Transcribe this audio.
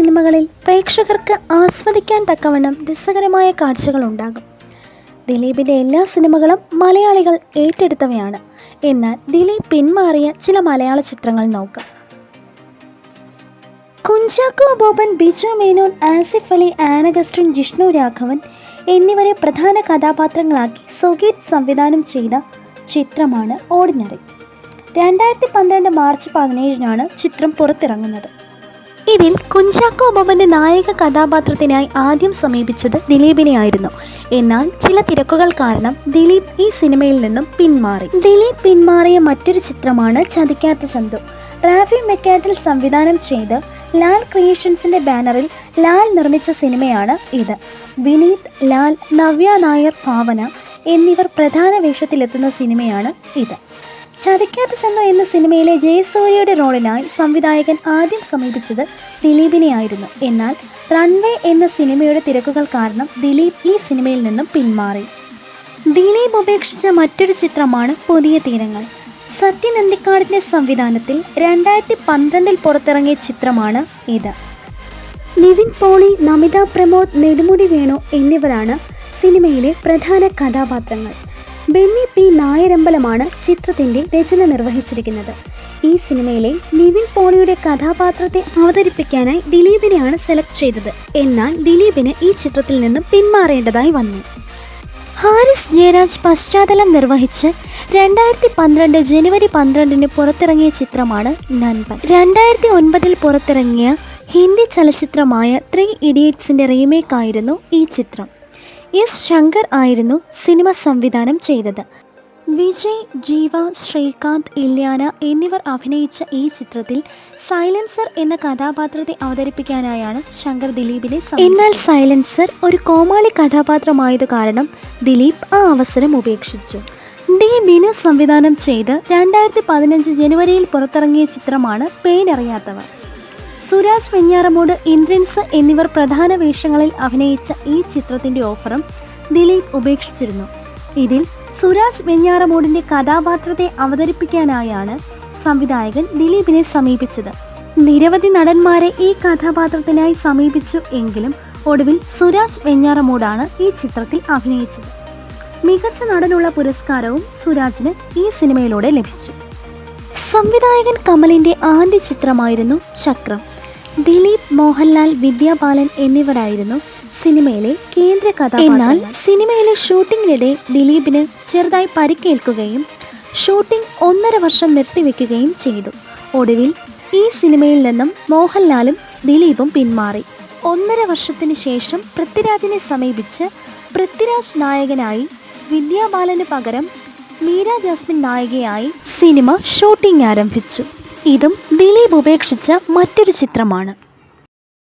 സിനിമകളിൽ പ്രേക്ഷകർക്ക് ആസ്വദിക്കാൻ തക്കവണ്ണം രസകരമായ കാഴ്ചകളുണ്ടാകും. ദിലീപിന്റെ എല്ലാ സിനിമകളും മലയാളികൾ ഏറ്റെടുത്തവയാണ്. എന്നാൽ ദിലീപ് പിന്മാറിയ ചില മലയാള ചിത്രങ്ങൾ നോക്കാം. കുഞ്ചാക്കോ ബോബൻ ബിജു മേനോൻ ആസിഫ് അലി ആനഗസ്റ്റിൻ ജിഷ്ണു രാഘവൻ എന്നിവരെ പ്രധാന കഥാപാത്രങ്ങളാക്കി സുഗീത് സംവിധാനം ചെയ്ത ചിത്രമാണ് ഓർഡിനറി. രണ്ടായിരത്തി പന്ത്രണ്ട് മാർച്ച് പതിനേഴിനാണ് ചിത്രം പുറത്തിറങ്ങുന്നത്. ഇതിൽ കുഞ്ചാക്കോ ബോബന്റെ നായക കഥാപാത്രത്തിനായി ആദ്യം സമീപിച്ചത് ദിലീപിനെ ആയിരുന്നു എന്നാൽ ചില തിരക്കുകൾ കാരണം ദിലീപ് ഈ സിനിമയിൽ നിന്നും പിന്മാറി. ദിലീപ് പിന്മാറിയ മറ്റൊരു ചിത്രമാണ് ചതിക്കാത്ത ചന്തു. റാഫി മെക്കാറ്റിൽ സംവിധാനം ചെയ്ത് ലാൽ ക്രിയേഷൻസിന്റെ ബാനറിൽ ലാൽ നിർമ്മിച്ച സിനിമയാണ് ഇത്. വിനീത് ലാൽ നവ്യ നായർ ഭാവന എന്നിവർ പ്രധാന വേഷത്തിലെത്തുന്ന സിനിമയാണ് ഇത്. ചതിക്കാത്ത ചന്ത എന്ന സിനിമയിലെ ജയസൂര്യയുടെ റോളിനായി സംവിധായകൻ ആദ്യം സമീപിച്ചത് ദിലീപിനെയായിരുന്നു. എന്നാൽ റൺവേ എന്ന സിനിമയുടെ തിരക്കുകൾ കാരണം ദിലീപ് ഈ സിനിമയിൽ നിന്നും പിന്മാറി. ദിലീപ് ഉപേക്ഷിച്ച മറ്റൊരു ചിത്രമാണ് പുതിയ തീരങ്ങൾ. സത്യനന്ദിക്കാടിന്റെ സംവിധാനത്തിൽ രണ്ടായിരത്തി പന്ത്രണ്ടിൽ പുറത്തിറങ്ങിയ ചിത്രമാണ് ഇത്. നിവിൻ പോളി നമിത പ്രമോദ് നെടുമുടി വേണു എന്നിവരാണ് സിനിമയിലെ പ്രധാന കഥാപാത്രങ്ങൾ. ബെന്നി പി. നായരമ്പലമാണ് ചിത്രത്തിന്റെ രചന നിർവഹിച്ചിരിക്കുന്നത്. ഈ സിനിമയിലെ നിവിൻ പോളിയുടെ കഥാപാത്രത്തെ അവതരിപ്പിക്കാനായി ദിലീപിനെയാണ് സെലക്ട് ചെയ്തത്. എന്നാൽ ദിലീപിന് ഈ ചിത്രത്തിൽ നിന്നും പിന്മാറേണ്ടതായി വന്നു. ഹാരിസ് ജയരാജ് പശ്ചാത്തലം നിർവഹിച്ച് രണ്ടായിരത്തി പന്ത്രണ്ട് ജനുവരി പന്ത്രണ്ടിന് പുറത്തിറങ്ങിയ ചിത്രമാണ് നൻപൻ. രണ്ടായിരത്തി ഒൻപതിൽ പുറത്തിറങ്ങിയ ഹിന്ദി ചലച്ചിത്രമായ ത്രീ ഇഡിയറ്റ്സിന്റെ റീമേക്കായിരുന്നു ഈ ചിത്രം. എസ് ശങ്കർ ആയിരുന്നു സിനിമ സംവിധാനം ചെയ്തത്. വിജയ് ജീവ ശ്രീകാന്ത് ഇല്യാന എന്നിവർ അഭിനയിച്ച ഈ ചിത്രത്തിൽ സൈലൻസർ എന്ന കഥാപാത്രത്തെ അവതരിപ്പിക്കാനായാണ് ശങ്കർ ദിലീപിനെ. എന്നാൽ സൈലൻസർ ഒരു കോമാളി കഥാപാത്രമായത് കാരണം ദിലീപ് ആ അവസരം ഉപേക്ഷിച്ചു. ഡി ബിനു സംവിധാനം ചെയ്ത് രണ്ടായിരത്തി പതിനഞ്ച് ജനുവരിയിൽ പുറത്തിറങ്ങിയ ചിത്രമാണ് പേരറിയാത്തവർ സുരാജ് വെഞ്ഞാറമൂട് ഇന്ദ്രൻസ് എന്നിവർ പ്രധാന വേഷങ്ങളിൽ അഭിനയിച്ച ഈ ചിത്രത്തിന്റെ ഓഫറും ദിലീപ് ഉപേക്ഷിച്ചിരുന്നു. ഇതിൽ സുരാജ് വെഞ്ഞാറമൂടിന്റെ കഥാപാത്രത്തെ അവതരിപ്പിക്കാനായാണ് സംവിധായകൻ ദിലീപിനെ സമീപിച്ചത്. നിരവധി നടന്മാരെ ഈ കഥാപാത്രത്തിനായി സമീപിച്ചു എങ്കിലും ഒടുവിൽ സുരാജ് വെഞ്ഞാറമൂടാണ് ഈ ചിത്രത്തിൽ അഭിനയിച്ചത്. മികച്ച നടനുള്ള പുരസ്കാരവും സുരാജിന് ഈ സിനിമയിലൂടെ ലഭിച്ചു. സംവിധായകൻ കമലിന്റെ ആദ്യ ചിത്രമായിരുന്നു ചക്രം. ദിലീപ് മോഹൻലാൽ വിദ്യാബാലൻ എന്നിവരായിരുന്നു സിനിമയിലെ കേന്ദ്ര കഥ എന്നാൽ സിനിമയിലെ ഷൂട്ടിങ്ങിനിടെ ദിലീപിന് ചെറുതായി പരിക്കേൽക്കുകയും ഷൂട്ടിംഗ് ഒന്നര വർഷം നിർത്തിവെക്കുകയും ചെയ്തു. ഒടുവിൽ ഈ സിനിമയിൽ നിന്നും മോഹൻലാലും ദിലീപും പിന്മാറി. ഒന്നര വർഷത്തിന് ശേഷം പൃഥ്വിരാജിനെ സമീപിച്ച് പൃഥ്വിരാജ് നായകനായി വിദ്യാബാലന് പകരം മീര ജാസ്മിൻ നായികയായി സിനിമ ഷൂട്ടിംഗ് ആരംഭിച്ചു. ഇതും ദിലീപ് ഉപേക്ഷിച്ച മറ്റൊരു ചിത്രമാണ്.